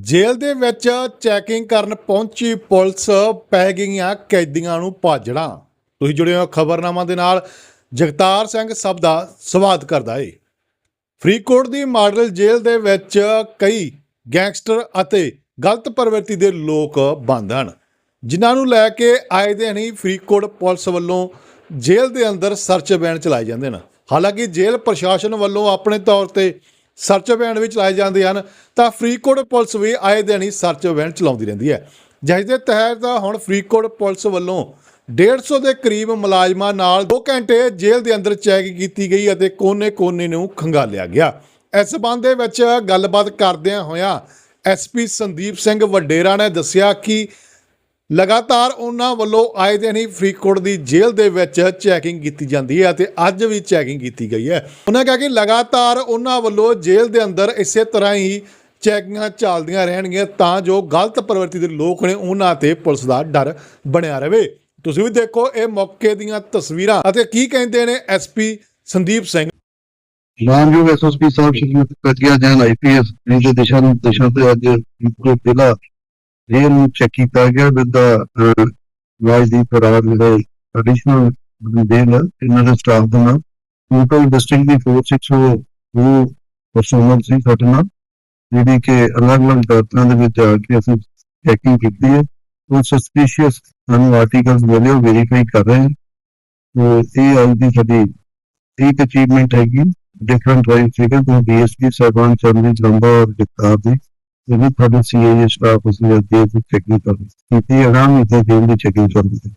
ਜੇਲ੍ਹ ਦੇ ਵਿੱਚ ਚੈਕਿੰਗ ਕਰਨ ਪਹੁੰਚੀ ਪੁਲਿਸ ਪੈ ਗਈਆਂ ਕੈਦੀਆਂ ਨੂੰ ਭਾਜੜਾਂ। ਤੁਸੀਂ ਜੁੜੇ ਹੋ ਖਬਰਨਾਮਾ ਦੇ ਨਾਲ। ਜਗਤਾਰ ਸਿੰਘ ਸਭ ਦਾ ਸਵਾਗਤ ਕਰਦਾ ਏ। ਫਰੀਦਕੋਟ ਦੀ ਮਾਡਲ ਜੇਲ੍ਹ ਦੇ ਵਿੱਚ ਕਈ ਗੈਂਗਸਟਰ ਅਤੇ ਗਲਤ ਪ੍ਰਵਿਰਤੀ ਦੇ ਲੋਕ ਬੰਦ ਹਨ। ਜਿਨ੍ਹਾਂ ਨੂੰ ਲੈ ਕੇ ਆਏ ਦਿਨ ਹੀ ਫਰੀਦਕੋਟ ਪੁਲਿਸ ਵੱਲੋਂ ਜੇਲ੍ਹ ਦੇ ਅੰਦਰ ਸਰਚ ਅਭਿਆਨ ਚਲਾਏ ਜਾਂਦੇ ਨੇ ਹਾਲਾਂਕਿ ਜੇਲ੍ਹ ਪ੍ਰਸ਼ਾਸਨ ਵੱਲੋਂ ਆਪਣੇ ਤੌਰ ਤੇ ਸਰਚ ਅਭਿਆਨ ਵੀ ਚਲਾਏ ਜਾਂਦੇ ਹਨ, ਤਾਂ ਫਰੀਦਕੋਟ ਪੁਲਿਸ ਵੀ ਆਏ ਦਿਨ ਹੀ ਸਰਚ ਅਭਿਆਨ ਚਲਾਉਂਦੀ ਰਹਿੰਦੀ ਹੈ। ਜਿਸ ਦੇ ਤਹਿਤ ਹੁਣ ਫਰੀਦਕੋਟ ਪੁਲਿਸ ਵੱਲੋਂ 150 ਦੇ ਕਰੀਬ ਮੁਲਾਜ਼ਮਾਂ ਨਾਲ 2 ਘੰਟੇ ਜੇਲ੍ਹ ਦੇ ਅੰਦਰ ਚੈਕਿੰਗ ਕੀਤੀ ਗਈ ਅਤੇ ਕੋਨੇ-ਕੋਨੇ ਨੂੰ ਖੰਗਾਲਿਆ ਗਿਆ। ਇਸ ਸਬੰਧ ਦੇ ਵਿੱਚ ਗੱਲਬਾਤ ਕਰਦਿਆਂ ਹੋਇਆਂ ਐਸਪੀ ਸੰਦੀਪ ਸਿੰਘ ਵਡੇਰਾ ਨੇ ਦੱਸਿਆ ਕਿ ਲਗਾਤਾਰ ਉਹਨਾਂ ਵੱਲੋਂ ਆਏ ਦਿਨ ਹੀ ਫਰੀਦਕੋਟ ਦੀ ਜੇਲ੍ਹ ਦੇ ਵਿੱਚ ਚੈਕਿੰਗ ਕੀਤੀ ਜਾਂਦੀ ਹੈ ਅਤੇ ਅੱਜ ਵੀ ਚੈਕਿੰਗ ਕੀਤੀ ਗਈ ਹੈ। ਉਹਨਾਂ ਕਿਹਾ ਕਿ ਲਗਾਤਾਰ ਉਹਨਾਂ ਵੱਲੋਂ ਜੇਲ੍ਹ ਦੇ ਅੰਦਰ ਇਸੇ ਤਰ੍ਹਾਂ ਹੀ ਚੈਕਿੰਗਾਂ ਚੱਲਦੀਆਂ ਰਹਿਣਗੀਆਂ ਤਾਂ ਜੋ ਗਲਤ ਪ੍ਰਵਿਰਤੀ ਦੇ ਲੋਕ ਨੇ ਉਹਨਾਂ ਤੇ ਪੁਲਿਸ ਦਾ ਡਰ ਬਣਿਆ ਰਹੇ। ਤੁਸੀਂ ਵੀ ਦੇਖੋ ਇਹ ਮੌਕੇ ਦੀਆਂ ਤਸਵੀਰਾਂ ਅਤੇ ਕੀ ਕਹਿੰਦੇ ਨੇ ਐਸਪੀ ਸੰਦੀਪ ਸਿੰਘ। ਮਾਨਯੋਗ ਐਸਐਸਪੀ ਸਾਹਿਬ ਸ਼੍ਰੀ ਪ੍ਰਗਿਆ ਜੈਨ ਆਈਪੀਐਸ ਦੇ ਦਿਸ਼ਾ ਨਿਰਦੇਸ਼ਾਂ ਤੇ ਅੱਜ ਪੂਰੇ ਜ਼ਿਲ੍ਹਾ ਜੇਲ੍ਹ ਨੂੰ ਚੈੱਕ ਕੀਤਾ ਗਿਆ ਵਿਦ ਦਾ ਵਾਈਸ ਦੀ ਫਰਾਰ ਜਿਹੜੇ ਐਡੀਸ਼ਨਲ ਜੇਲ੍ਹ ਹੈ, ਇਹਨਾਂ ਦੇ ਸਟਾਫ ਦਾ ਨਾਲ। ਟੋਟਲ ਡਿਸਟ੍ਰਿਕਟ ਦੀ 4602 ਪਰਸਨਲ ਸੀ ਸਾਡੇ ਨਾਲ ਜਿਹੜੀ ਕਿ ਅਲੱਗ-ਅਲੱਗ ਦਫ਼ਤਰਾਂ ਦੇ ਵਿੱਚ ਜਾ ਕੇ ਅਸੀਂ ਚੈਕਿੰਗ ਕੀਤੀ ਹੈ। ਉਹ ਸਸਪੀਸ਼ੀਅਸ ਸਾਨੂੰ ਆਰਟੀਕਲਸ ਮਿਲੇ ਉਹ ਵੈਰੀਫਾਈ ਕਰ ਰਹੇ ਹਾਂ ਤੇ ਇਹ ਅੱਜ ਦੀ ਸਾਡੀ ਇੱਕ ਅਚੀਵਮੈਂਟ ਹੈਗੀ ਡਿਫਰੈਂਟ ਵਾਈਜ਼ ਸੀਗਾ ਤੋਂ ਡੀਐਸਪੀ ਸਾਹਿਬਾਨ ਚੰਦਰੀ ਜੰਬਾ ਔਰ ਜਗਤਾਰ ਦੀ। ਇਹ ਵੀ ਤੁਹਾਡੇ ਸੀਏ ਸਟਾਫ ਉਸ ਨੇ ਦੇ ਦੀ ਚੈਕਿੰਗ ਕਰ ਕੀਤੀ ਅਗਾਮ ਇੱਥੇ ਜੇਲ੍ਹ ਦੀ ਚੈਕਿੰਗ ਚੱਲ ਰਹੀ